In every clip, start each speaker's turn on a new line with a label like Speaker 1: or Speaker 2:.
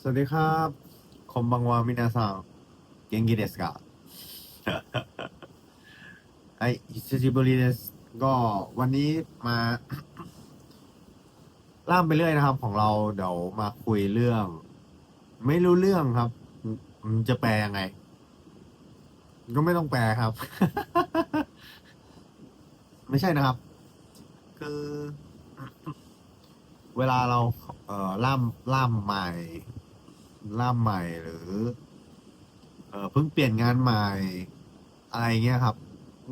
Speaker 1: สวัสดีครับคอมบังวามินาซังเกงกิเดสกะไอฮิซจิบุริเดสก็วันนี้มา ล่ามไปเรื่อยนะครับ ของเราเดี๋ยวมาคุยเรื่อง ไม่รู้เรื่องครับ มันจะแปลยังไง ก็ไม่ต้องแปลครับ ไม่ใช่นะครับ คือ เวลาเรา เอ่อล่ามล่ามใหม่ ล่ามใหม่หรือเออเพิ่งเปลี่ยนงานใหม่อะไรเงี้ยครับ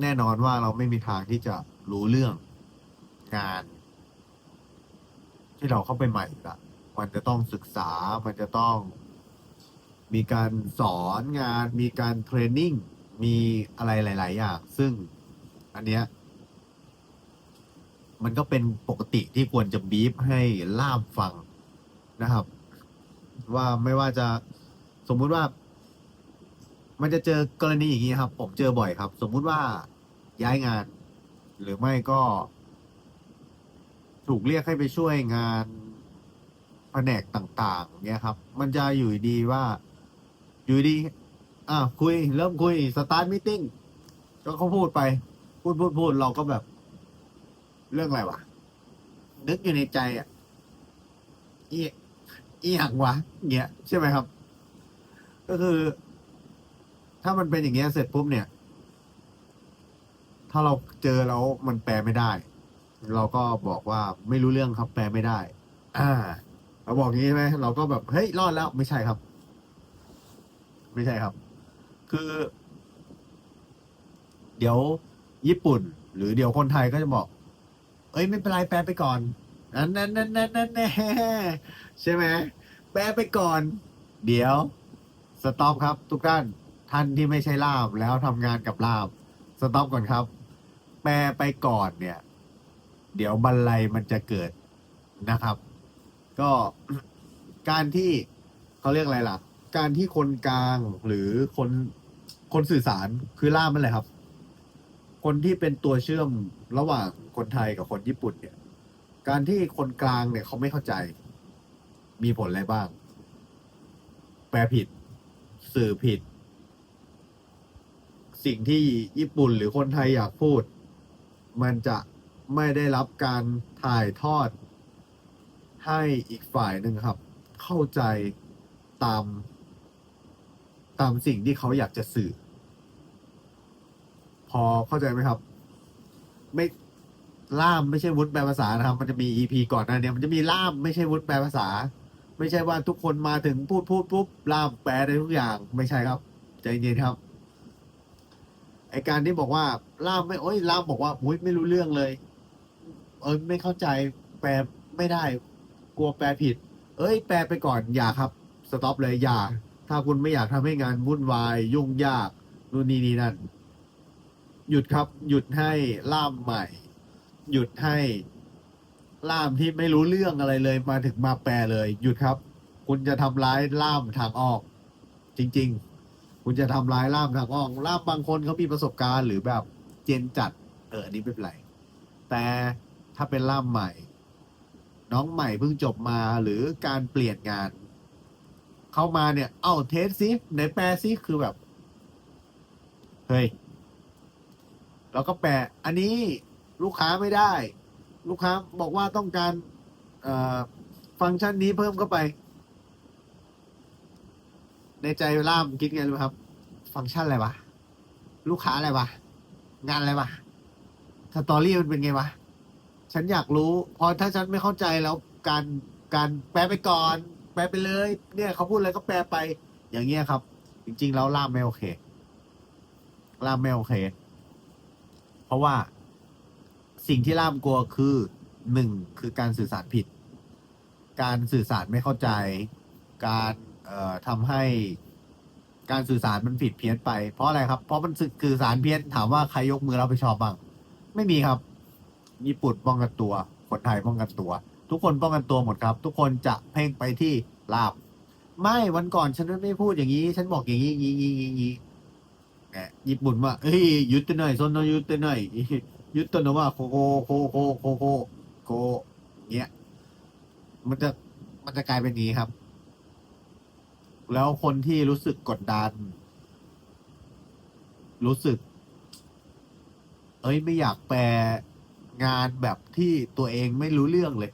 Speaker 1: แน่นอนว่าเราไม่มีทางที่จะรู้เรื่องงาน ที่เราเข้าไปใหม่ละมันจะต้องศึกษา มันจะต้องมีการสอนงาน มีการเทรนนิ่ง มีอะไรหลาย ๆ อย่าง ซึ่งอันเนี้ย มันก็เป็นปกติที่ควรจะบีบให้ล่ามฟังนะครับ ว่าไม่ว่าจะสมมุติว่า มันจะเจอกรณีอย่างนี้ครับ ผมเจอบ่อยครับ สมมุติว่าย้ายงาน หรือไม่ก็ ถูกเรียกให้ไปช่วยงานแผนกต่าง ๆ เนี่ยครับ มันจะอยู่ดีว่า อยู่ดี อะคุย เริ่มคุยสตาร์ทมิ팅ก็เขาพูดไป พูดพูดพูดเราก็แบบ เรื่องอะไรวะนึกอยู่ในใจอะอี อีหังวะเงี้ยใช่ไหมครับ ก็คือ ถ้ามันเป็นอย่างเงี้ยเสร็จปุ๊บเนี่ย ถ้าเราเจอแล้วมันแปลไม่ได้ เราก็บอกว่าไม่รู้เรื่องครับ แปลไม่ได้ อ่า เราบอกงี้ใช่ไหมเราก็แบบเฮ้ยรอดแล้วไม่ใช่ครับ ไม่ใช่ครับ คือ เดี๋ยวญี่ปุ่น หรือเดี๋ยวคนไทยก็จะบอก เอ้ยไม่เป็นไรแปลไปก่อนนั่นนั่นนั่นนั่นนั่นแน่ใช่ไหม แปลไปก่อน เดี๋ยว สต็อปครับ ทุกท่าน ท่านที่ไม่ใช่ลามแล้วทำงานกับลามสต็อปก่อนครับ แปลไปก่อนเนี่ย เดี๋ยวบันไลมันจะเกิดนะครับ ก็การที่เขาเรียกอะไรล่ะ การที่คนกลางหรือคนคนสื่อสารคือล่ามนั่นแหละครับ คนที่เป็นตัวเชื่อมระหว่างคนไทยกับคนญี่ปุ่นเนี่ย การที่คนกลางเนี่ยเขาไม่เข้าใจ มีผลอะไรบ้าง แปลผิด สื่อผิด สิ่งที่ญี่ปุ่นหรือคนไทยอยากพูด มันจะไม่ได้รับการถ่ายทอด ให้อีกฝ่ายหนึ่งครับ เข้าใจตาม ตามสิ่งที่เขาอยากจะสื่อ พอเข้าใจไหมครับ ไม่ล่ามไม่ใช่วุฒิแปลภาษานะครับ มันจะมีอีพีก่อนหน้าเนี้มันจะมีล่ามไม่ใช่วุฒิแปลภาษา ไม่ใช่ว่าทุกคนมาถึงพูดพูดปุ๊บล่ามแปลได้ทุกอย่างไม่ใช่ครับ ใจเย็นครับไอการที่บอกว่าล่ามไม่โอ้ยล่ามบอกว่าอุ้ยไม่รู้เรื่องเลย เอ้ยไม่เข้าใจแปลไม่ได้ กลัวแปลผิด เอ้ย แปลไปก่อนอย่าครับสต็อปเลยอย่า ถ้าคุณไม่อยากทำให้งานวุ่นวาย ยุ่งยากนู่นนี่นี่นั่นหยุดครับ หยุดให้ล่ามใหม่ หยุดให้ ล่ามที่ไม่รู้เรื่องอะไรเลยมาถึงมาแปลเลย หยุดครับ คุณจะทำร้ายล่ามทางออก จริง ๆ คุณจะทำร้ายล่ามทางออกล่ามบางคนเขามีประสบการณ์หรือแบบเจนจัด เอออันนี้ไม่เป็นไรแต่ถ้าเป็นล่ามใหม่ น้องใหม่เพิ่งจบมาหรือการเปลี่ยนงาน เข้ามาเนี่ย เอ้าเทสซิไหนแปลซิคือแบบเฮ้ยแล้วก็แปลอันนี้ลูกค้าไม่ได้ ลูกค้าบอกว่าต้องการฟังก์ชันนี้เพิ่มเข้าไป ในใจล่ามคิดไงรู้ครับ ฟังก์ชันอะไรวะ ลูกค้าอะไรวะ งานอะไรวะสตอรี่มันเป็นไงวะ ฉันอยากรู้ พอถ้าฉันไม่เข้าใจแล้วการการแปลไปก่อน แปลไปเลย เนี่ยเขาพูดอะไรก็แปลไป อย่างเงี้ยครับ จริง ๆ แล้วล่ามไม่โอเคล่ามไม่โอเค เพราะว่า สิ่งที่ล่ามกลัวคือหนึ่งคือการสื่อสารผิด การสื่อสารไม่เข้าใจ การเอ่อทำให้การสื่อสารมันผิดเพี้ยนไป เพราะอะไรครับ เพราะมันสื่อสารเพี้ยนถามว่าใครยกมือรับผิดชอบบ้าง ไม่มีครับ ญี่ปุ่นป้องกันตัว คนไทยป้องกันตัว ทุกคนป้องกันตัวหมดครับ ทุกคนจะเพ่งไปที่ลาบ ไม่วันก่อนฉันไม่พูดอย่างนี้ ฉันบอกอย่างนี้อย่างนี้นี้นี้ญี่ปุ่นว่าเฮ้ยยุติหน่อยซนนยุติหน่อยยุติหน่อย ว่าโคโคโคโคโคโคโคเงี้ยมันจะมันจะกลายเป็นนี้ครับ แล้วคนที่รู้สึกกดดัน รู้สึก เอ้ยไม่อยากแปลงานแบบที่ตัวเองไม่รู้เรื่องเลย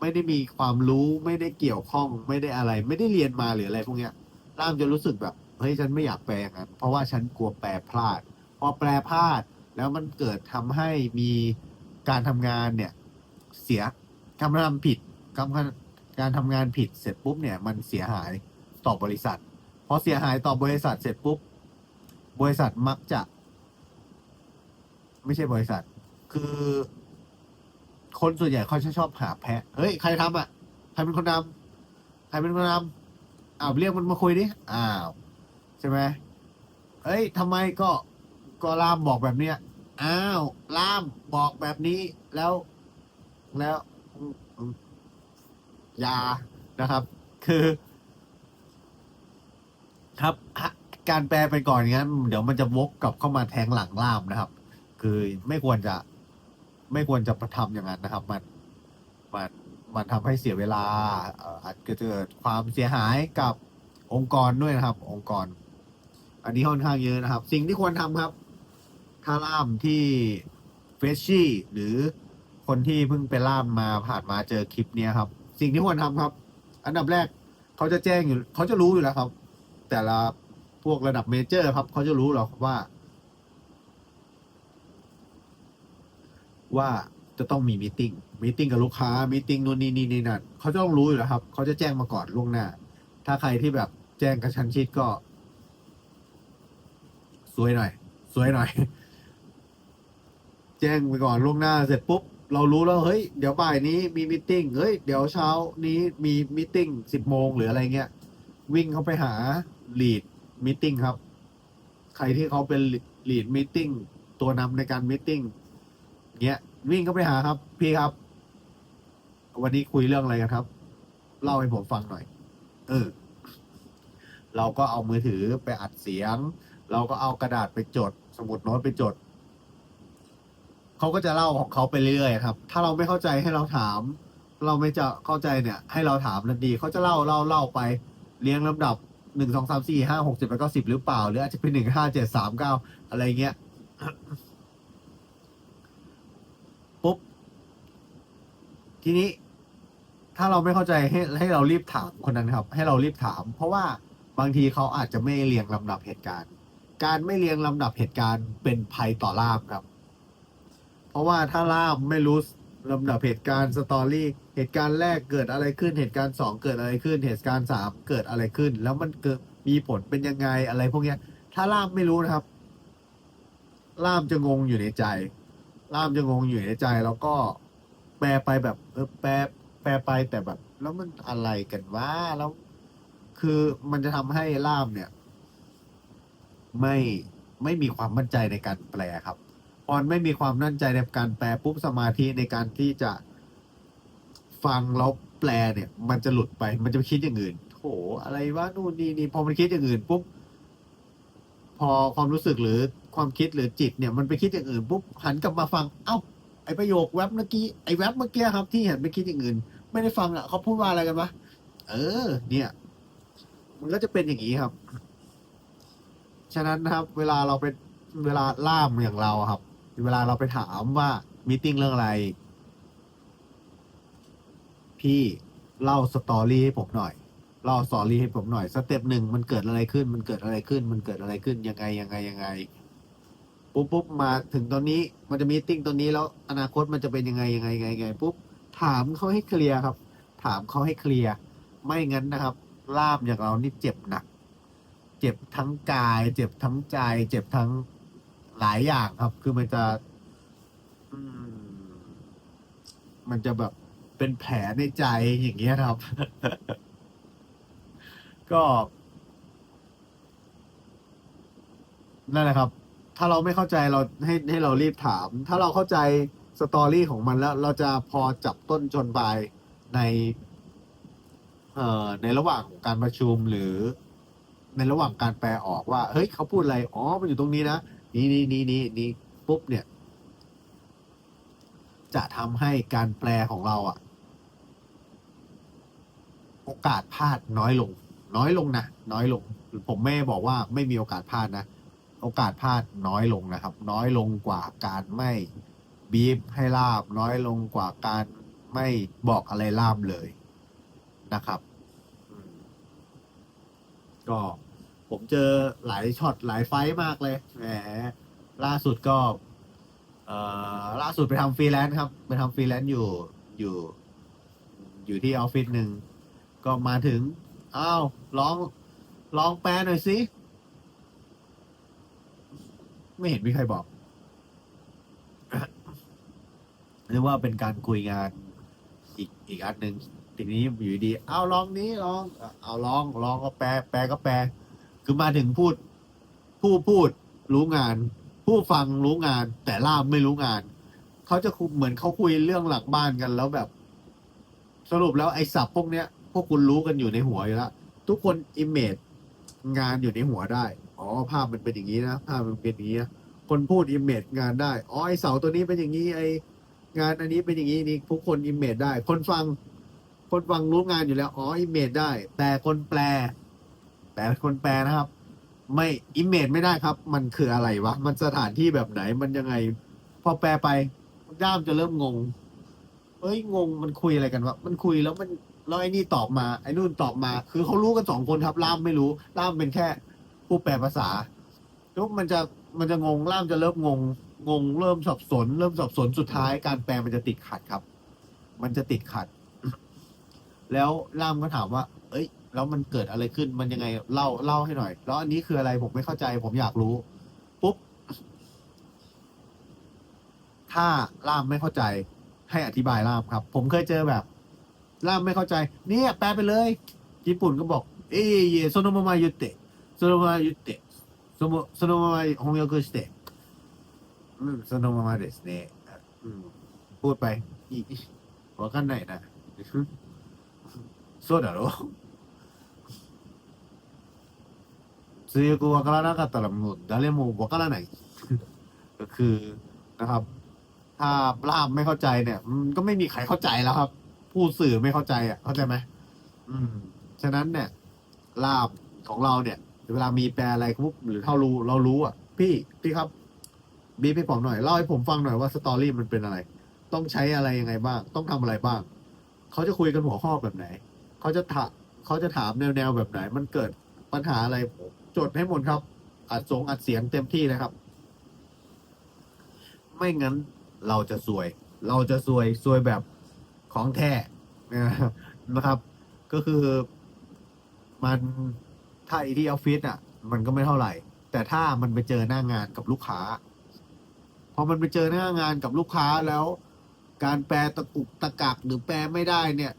Speaker 1: ไม่ได้มีความรู้ไม่ได้เกี่ยวข้องไม่ได้อะไร ไม่ได้เรียนมาหรืออะไรพวกเนี้ยร่ามจะรู้สึกแบบเฮ้ยฉันไม่อยากแปลอย่างนั้นเพราะว่าฉันกลัวแปลพลาด พอแปลพลาด แล้วมันเกิดทำให้มีการทำงานเนี่ยเสียทำทำผิดการการทำงานผิดเสร็จปุ๊บเนี่ยมันเสียหายต่อบริษัทพอเสียหายต่อบริษัทเสร็จปุ๊บบริษัทมักจะ ไม่ใช่บริษัท คือ คนส่วนใหญ่เขาจะชอบหาแพะ เฮ้ย ใครทำอะ ใครเป็นคนทำใครเป็นคนทำอ้าวเรียกมันมาคุยดิ อ้าว ใช่ไหมเอ้ยทำไมก็ก็ล่ามบอกแบบเนี้ย อ้าวล่ามบอกแบบนี้แล้วแล้วอืมอืมอยานะครับ คือ ครับการแปลไปก่อนอย่างนั้น เดี๋ยวมันจะวกกลับเข้ามาแทงหลังล่ามนะครับ คือไม่ควรจะ ไม่ควรจะประทำอย่างนั้นนะครับ มันมันมันทำให้เสียเวลาเอ่ออาจจะเกิดความเสียหายกับองค์กรด้วยนะครับ องค์กร อันนี้ค่อนข้างเยอะนะครับ สิ่งที่ควรทำครับ ถ้าล่ามที่เฟชชี่หรือคนที่เพิ่งไปล่ามมาผ่านมาเจอคลิปเนี้ยครับ สิ่งที่ควรทำครับ อันดับแรกเขาจะแจ้งอยู่เขาจะรู้อยู่แล้วครับ แต่ละพวกระดับเมเจอร์ครับเขาจะรู้หรอกว่า ว่าจะต้องมีมีติ้งมีติ้งกับลูกค้ามีติ้งนู่นนี่นี่นี่นั่นเขาจะต้องรู้อยู่แล้วครับเขาจะแจ้งมาก่อนล่วงหน้า ถ้าใครที่แบบแจ้งกระชั้นชิดก็ สวยหน่อย สวยหน่อย แจ้งไปก่อนล่วงหน้าเสร็จปุ๊บ เรารู้แล้วเฮ้ยเดี๋ยวบ่ายนี้มีมิ팅เฮ้ยเดี๋ยวเช้านี้มีมิ팅สิบโมงหรืออะไรเงี้ย วิ่งเข้าไปหาลีดมิ팅ครับ ใครที่เขาเป็นลีดมิ팅ตัวนำในการมิ팅เงี้ย วิ่งเข้าไปหาครับ พี่ครับ วันนี้คุยเรื่องอะไรกันครับ เล่าให้ผมฟังหน่อย เออ เราก็เอามือถือไปอัดเสียง เราก็เอากระดาษไปจด สมุดโน้ตไปจด เขาก็จะเล่าของเขาไปเรื่อยครับ ถ้าเราไม่เข้าใจให้เราถาม เราไม่จะเข้าใจเนี่ย ให้เราถามทันทีเขาจะเล่าเล่าเล่าไปเรียงลำดับหนึ่งสองสามสี่ห้าหกเจ็ดแปดเก้าสิบหรือเปล่า หรืออาจจะเป็นหนึ่งห้าเจ็ดสามเก้าอะไรเงี้ยปุ๊บทีนี้ ถ้าเราไม่เข้าใจให้ให้เรารีบถามคนนั้นครับ ให้เรารีบถาม เพราะว่าบางทีเขาอาจจะไม่เรียงลำดับเหตุการณ์ การไม่เรียงลำดับเหตุการณ์เป็นภัยต่อลามครับ ราะว่าถ้าล่ามไม่รู้ลำดับเหตุการณ์สตอรี่เหตุการณ์แรกเกิดอะไรขึ้นเหตุการณ์สองเกิดอะไรขึ้น เหตุการณ์สามเกิดอะไรขึ้น แล้วมันเกิดมีผลเป็นยังไงอะไรพวกเนี้ย ถ้าล่ามไม่รู้นะครับ ล่ามจะงงอยู่ในใจ ล่ามจะงงอยู่ในใจ แล้วก็แปลไปแบบเออแปลแปลไปแต่แบบ แล้วมันอะไรกันวะแล้ว คือมันจะทำให้ล่ามเนี่ย ไม่ไม่มีความมั่นใจในการแปลครับ พอไม่มีความมั่นใจในการแปลปุ๊บสมาธิในการที่จะฟังแล้วแปลเนี่ย มันจะหลุดไป มันจะไปคิดอย่างอื่นโหอะไรวะนู่นนี่นี่พอมันคิดอย่างอื่นปุ๊บพอความรู้สึกหรือความคิดหรือจิตเนี่ยมันไปคิดอย่างอื่นปุ๊บหันกลับมาฟัง เอ้า ไอประโยคแว็บเมื่อกี้ไอแว็บเมื่อกี้ครับ ที่เห็นไปคิดอย่างอื่น ไม่ได้ฟังอะเขาพูดว่าอะไรกันวะเออ เนี่ย มันก็จะเป็นอย่างนี้ครับ ฉะนั้นนะครับ เวลาเราเป็นเวลาล่ามอย่างเราครับ เวลาเราไปถามว่ามีติ้งเรื่องอะไร พี่เล่าสตอรี่ให้ผมหน่อยเล่าสตอรี่ให้ผมหน่อยสเต็ปหนึ่งมันเกิดอะไรขึ้น มันเกิดอะไรขึ้น มันเกิดอะไรขึ้นยังไงยังไงยังไงปุ๊บปุ๊บมาถึงตอนนี้มันจะมีติ้งตอนนี้แล้วอนาคตมันจะเป็นยังไงยังไงยังไงยังไงปุ๊บถามเขาให้เคลียร์ครับ ถามเขาให้เคลียร์ไม่งั้นนะครับล่ามอย่างเรานี่เจ็บหนัก เจ็บทั้งกาย เจ็บทั้งใจ เจ็บทั้ง หลายอย่างครับ คือมันจะอืมมันจะแบบเป็นแผลในใจอย่างเงี้ยครับ ก็นั่นแหละครับ ถ้าเราไม่เข้าใจเราให้ให้เรารีบถาม ถ้าเราเข้าใจสตอรี่ของมันแล้ว เราจะพอจับต้นชนปลายในเอ่อในระหว่างการประชุมหรือ ในระหว่างการแปลออกว่า เฮ้ยเขาพูดอะไร อ๋อ มันอยู่ตรงนี้นะ นี่นี่นี่นี่นี่ปุ๊บเนี่ย จะทำให้การแปลของเราอะโอกาสพลาดน้อยลง น้อยลงนะน้อยลง ผมไม่บอกว่าไม่มีโอกาสพลาดนะโอกาสพลาดน้อยลงนะครับ น้อยลงกว่าการไม่บีบให้ลาบ น้อยลงกว่าการไม่บอกอะไรลาบเลยนะครับ ก็ ผมเจอหลายช็อตหลายไฟมากเลยแหมล่าสุดก็ เอ่อล่าสุดไปทำฟรีแลนซ์ครับ ไปทำฟรีแลนซ์อยู่อยู่ อยู่ที่ออฟฟิศหนึ่งก็มาถึงอ้าวลองลองแปลหน่อยสิไม่เห็นมีใครบอกเรียกว่าเป็นการคุยงานอีกอีกอันหนึ่งทีนี้อยู่ดี เอาลองนี้ลอง เอาลองลองก็แปลแปลก็แปล คือมาถึงพูด ผู้พูดรู้งาน ผู้ฟังรู้งาน แต่ล่ามไม่รู้งานเขาจะคุยเหมือนเขาคุยเรื่องหลักบ้านกันแล้วแบบ สรุปแล้วไอ้ศัพท์พวกเนี้ย พวกคุณรู้กันอยู่ในหัวอยู่แล้วทุกคนอิมเมจงานอยู่ในหัวได้อ๋อภาพมันเป็นอย่างนี้นะภาพมันเป็นอย่างนี้นะคนพูดอิมเมจงานได้อ๋อไอเสาตัวนี้เป็นอย่างนี้ไองานอันนี้เป็นอย่างนี้นี่ทุกคนอิมเมจได้ คนฟัง คนฟังรู้งานอยู่แล้วอ๋ออิมเมจได้ แต่คนแปล แต่คนแปลนะครับ ไม่อิมเมจไม่ได้ครับ มันคืออะไรวะ มันสถานที่แบบไหนมันยังไง พอแปลไปย่ามจะเริ่มงง เอ้ยงงมันคุยอะไรกันวะมันคุยแล้วมันแล้วไอ้นี่ตอบมาไอ้นู่นตอบมา คือเขารู้กันสองคนครับ ล่ามไม่รู้ล่ามเป็นแค่ ผู้แปลภาษาแล้วมันจะมันจะงงล่ามจะเริ่มงง งงเริ่มสับสน เริ่มสับสนสุดท้ายการแปลมันจะติดขัดครับ มันจะติดขัด แล้วล่ามก็ถามว่า เอ้ย แล้วมันเกิดอะไรขึ้น มันยังไง เล่า เล่าให้หน่อย แล้วอันนี้คืออะไร ผมไม่เข้าใจ ผมอยากรู้ ปุ๊บ ถ้าล่ามไม่เข้าใจ ให้อธิบายล่ามครับ ผมเคยเจอแบบ ล่ามไม่เข้าใจ เนี่ยแปลไปเลย ญี่ปุ่นก็บอก เอ้ยโซโนมามายุเตะโซโนมายุเตะโซโนโซโนมามาฮงยกุสเตะอืมโซโนมามาเดสเนะอืมพูดไปอีわかんないなそうだろ 通訳わからなかったらもう誰もわからない ก็คือนะครับ ถ้าล่ามไม่เข้าใจเนี่ยมันก็ไม่มีใครเข้าใจแล้วครับ ผู้สื่อไม่เข้าใจอ่ะ เข้าใจไหมอืม ฉะนั้นเนี่ยลาบของเราเนี่ย เวลามีแปลอะไรปุ๊บหรือเท่ารู้เรารู้อ่ะ พี่พี่ครับ บีบให้ผมหน่อยเล่าให้ผมฟังหน่อยว่าสตอรี่มันเป็นอะไร ต้องใช้อะไรยังไงบ้าง ต้องทำอะไรบ้าง เขาจะคุยกันหัวข้อแบบไหน เขาจะถามเขาจะถามแนวแนวๆแบบไหน มันเกิดปัญหาอะไรผม จดให้หมดครับ อัดสงอัดเสียงเต็มที่นะครับ ไม่งั้นเราจะซวย เราจะซวยซวยแบบของแท้นะครับ ก็คือมันถ้าไอที่ออฟฟิศอะ มันก็ไม่เท่าไหร่ แต่ถ้ามันไปเจอหน้างานกับลูกค้าพอมันไปเจอหน้างานกับลูกค้าแล้ว การแปลตะกุกตะกักหรือแปลไม่ได้เนี่ย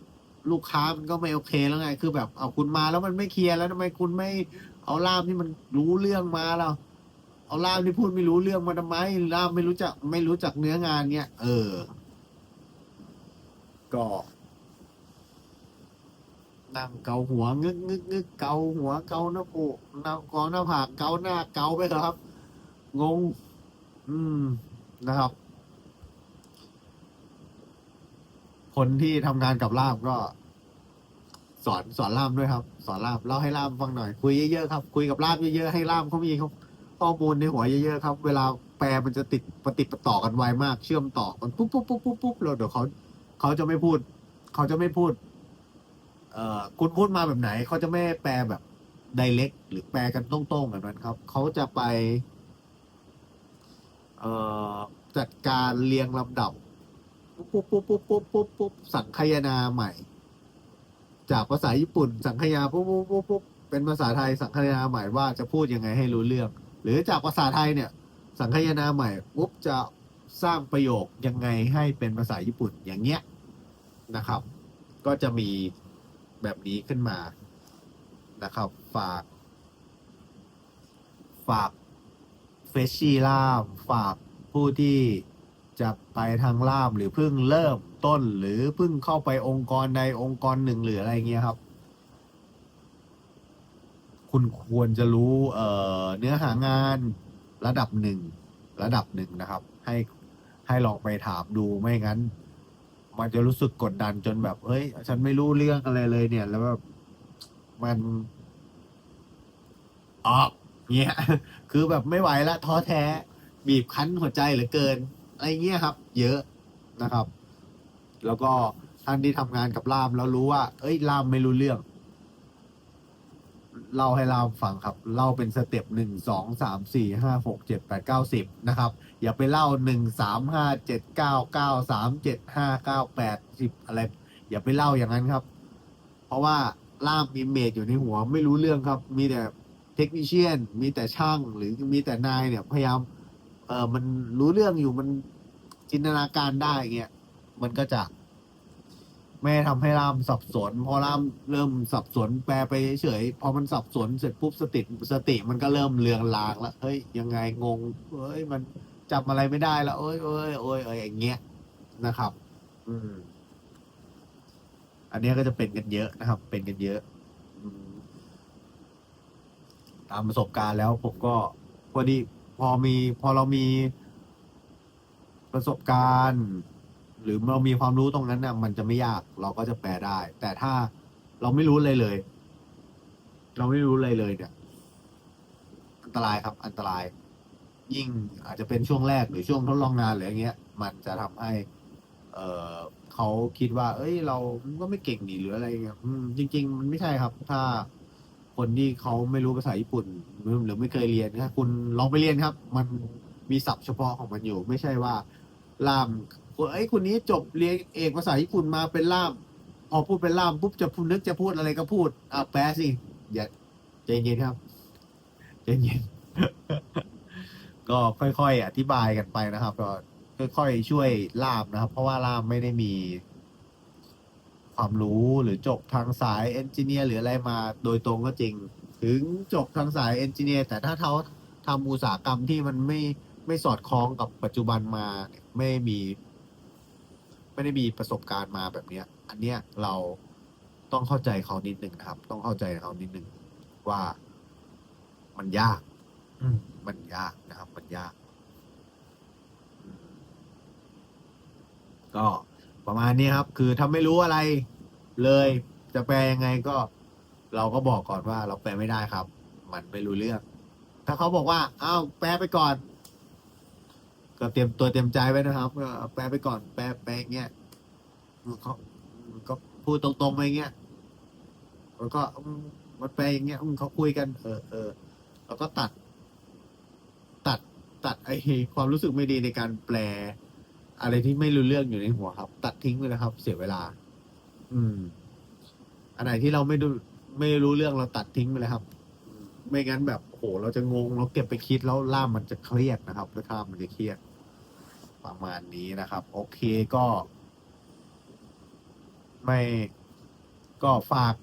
Speaker 1: ลูกค้ามันก็ไม่โอเคแล้วไง คือแบบเอาคุณมาแล้วมันไม่เคลียร์แล้วทำไมคุณไม่ เอาล่ามที่มันรู้เรื่องมาแล้วเอาล่ามที่พูดไม่รู้เรื่องมาทำไมล่ามไม่รู้จัก ไม่รู้จักเนื้องานเนี่ยเออ ก็นั่งเกาหัวงึกงึกงึกเกาหัวเกาหน้าปูหน้ากอหน้าผากเกาหน้าเกาไปครับ งง อืมนะครับ คนที่ทำงานกับล่ามก็ สอนสอนล่ามด้วยครับ สอนล่ามเล่าให้ล่ามฟังหน่อยคุยเยอะๆครับ คุยกับล่ามเยอะๆให้ล่ามเขามีข้อมูลในหัวเยอะๆครับ เวลาแปลมันจะติดปฏิปต่อกันไวมาก เชื่อมต่อกันปุ๊บปุ๊บปุ๊บปุ๊บปุ๊บแล้วเดี๋ยวเขาเขาจะไม่พูด เขาจะไม่พูด เอ่อคุณพูดมาแบบไหน เขาจะไม่แปลแบบไดเ c กหรือแปลกันตรงๆแบบนั้นครับ เขาจะไป เอ่อจัดการเรียงลำดับปุ๊บปุ๊บปุ๊บปุ๊บปุ๊บปุ๊บสังคายนาใหม่ จากภาษาญี่ปุ่นสังคยาปุ๊บปุ๊บปุ๊บปุ๊บเป็นภาษาไทยสังคายนาใหม่ว่าจะพูดยังไงให้รู้เรื่อง หรือจากภาษาไทยเนี่ย สังคายนาใหม่ปุ๊บจะสร้างประโยคยังไงให้เป็นภาษาญี่ปุ่นอย่างเงี้ยนะครับ ก็จะมีแบบนี้ขึ้นมานะครับ ฝาก ฝากเฟชชี่ล่าม ฝากผู้ที่จะไปทางล่ามหรือเพิ่งเริ่ม ต้น หรือเพิ่งเข้าไปองค์กรใดองค์กรหนึ่งหรืออะไรเงี้ยครับ คุณควรจะรู้เเนื้อหางานระดับหนึ่งระดับหนึ่งนะครับ ให้ให้ลองไปถามดูไม่งั้น มันจะรู้สึกกดดันจนแบบเฮ้ย ฉันไม่รู้เรื่องอะไรเลยเนี่ย แล้วแบบมันออกเงี้ย คือแบบไม่ไหวละท้อแท้ บีบคั้นหัวใจเหลือเกิน อะไรเงี้ยครับ เยอะนะครับ แล้วก็ท่านที่ทำงานกับล่ามแล้วรู้ว่า เอ้ยล่ามไม่รู้เรื่อง เล่าให้ล่ามฟังครับ เล่าเป็นสเต็ปหนึ่งสองสามสี่ห้าหกเจ็ดแปดเก้าสิบนะครับ อย่าไปเล่าหนึ่งสามห้าเจ็ดเก้าเก้าสามเจ็ดห้าเก้าแปดสิบอะไร อย่าไปเล่าอย่างนั้นครับ เพราะว่าล่ามอิมเมจอยู่ในหัวไม่รู้เรื่องครับ มีแต่เทคนิชเชียน มีแต่ช่าง หรือมีแต่นายเนี่ยพยายาม เออมันรู้เรื่องอยู่มันจินตนาการได้เงี้ย มันก็จะไม่ทำให้ล่ามสับสน พอล่ามเริ่มสับสนแปลไปเฉยๆพอมันสับสนเสร็จปุ๊บสติสติมันก็เริ่มเลืองลางแล้วเฮ้ยยังไงงงเฮ้ยมันจำอะไรไม่ได้แล้วโอ้ยโอ้ยโอ้ยโอ้ยอย่างเงี้ยนะครับ อืม อันนี้ก็จะเป็นกันเยอะนะครับ เป็นกันเยอะอตามประสบการณ์แล้วผมก็พอดีพอมีพอเรามีประสบการณ์ หรือเรามีความรู้ตรงนั้นน่ะ มันจะไม่ยากเราก็จะแปลได้ แต่ถ้าเราไม่รู้เลยเลย เราไม่รู้เลยเลยเนี่ยอันตรายครับ อันตราย ยิ่งอาจจะเป็นช่วงแรกหรือช่วงทดลองงานหรืออย่างเงี้ย มันจะทำให้ เออเขาคิดว่า เอ้ย เราก็ไม่เก่งนี่หรืออะไรเงี้ยอืมจริง ๆ มันไม่ใช่ครับ ถ้าคนที่เขาไม่รู้ภาษาญี่ปุ่นหรือหรือไม่เคยเรียนถ้าคุณลองไปเรียนครับ มันมีศัพท์เฉพาะของมันอยู่ ไม่ใช่ว่าล่าม คนเอ้คนนี้จบเรียนเอกภาษาญี่ปุ่นมาเป็นล่ามพอพูดเป็นล่ามปุ๊บจะพูดนึกจะพูดอะไรก็พูดอะแปลสิอย่าใจเย็นครับใจเย็นก็ค่อยๆอธิบายกันไปนะครับ ก็ค่อยๆช่วยล่ามนะครับ เพราะว่าล่ามไม่ได้มี ความรู้หรือจบทางสายเอนจิเนียร์หรืออะไรมาโดยตรงก็จริง ถึงจบทางสายเอนจิเนียร์แต่ถ้าเขาทำอุตสาหกรรมที่มันไม่ไม่สอดคล้องกับปัจจุบันมาไม่มี ไม่ได้มีประสบการณ์มาแบบเนี้ย อันเนี้ยเราต้องเข้าใจเขานิดหนึ่งนะครับ ต้องเข้าใจเขานิดหนึ่งว่ามันยาก อืมมันยากนะครับ มันยากอืมก็ประมาณนี้ครับ คือถ้าไม่รู้อะไรเลย จะแปลยังไงก็ เราก็บอกก่อนว่า เราแปลไม่ได้ครับ มันไม่รู้เรื่อง ถ้าเขาบอกว่า อ้าวแปลไปก่อน ก็เตรียมตัวเตรียมใจไว้นะครับก็แปลไปก่อนแปลแปลอย่างเงี้ยเขาก็พูดตรงๆไปอย่างเงี้ยแล้วก็มันแปลอย่างเงี้ยเขาคุยกัน เออเออแล้วก็ตัด ตัดตัดไอความรู้สึกไม่ดีในการแปล อะไรที่ไม่รู้เรื่องอยู่ในหัวครับ ตัดทิ้งไปนะครับ เสียเวลา อืม อันไหนที่เราไม่ดูไม่รู้เรื่องเราตัดทิ้งไปเลยครับ ไม่งั้นแบบโอ้โหเราจะงงเราเก็บไปคิดแล้วล่ามมันจะเครียดนะครับแล้วล่ามมันจะเครียด ประมาณนี้นะครับ โอเคก็ ไม่ก็ฝาก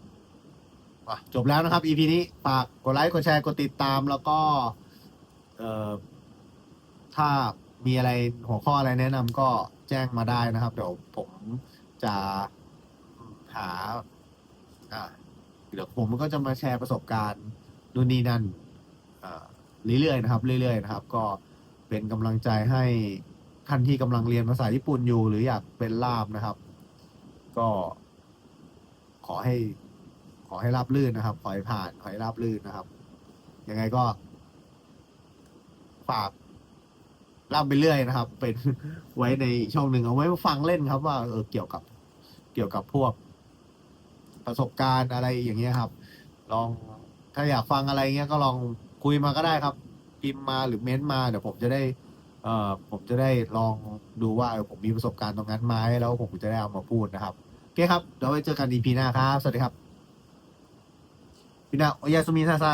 Speaker 1: จบแล้วนะครับ EP นี้ฝากกดไลค์กดแชร์กดติดตามแล้วก็เอ่อถ้ามีอะไรหัวข้ออะไรแนะนำก็แจ้งมาได้นะครับ เดี๋ยวผมจะหาอ่าเดี๋ยวผมก็จะมาแชร์ประสบการณ์นู่นนี่นั่นเรื่อยๆนะครับ เรื่อยๆนะครับ ก็เป็นกำลังใจให้ ท่านที่กำลังเรียนภาษาญี่ปุ่นอยู่ หรืออยากเป็นล่ามนะครับ ก็ ขอให้ ขอให้ราบลื่นนะครับ ขอให้ผ่าน ขอให้ราบลื่นนะครับ ยังไงก็ ฝากล่ามไปเรื่อยนะครับ เป็นไว้ในช่องหนึ่งเอาไว้ฟังเล่นครับ ว่าเออเกี่ยวกับ เกี่ยวกับพวก ประสบการณ์อะไรอย่างเงี้ยครับ ลองถ้าอยากฟังอะไรเงี้ยก็ลองคุยมาก็ได้ครับพิมพ์มาหรือเม้นต์มาเดี๋ยวผมจะได้ อ่อผมจะได้ลองดูว่าผมมีประสบการณ์ตรงนั้นไหมแล้วผมจะได้เอามาพูดนะครับโอเคครับเดี๋ยวไว้เจอกัน EP หน้าครับ สวัสดีครับพี่นาโอยาสุมินาไซ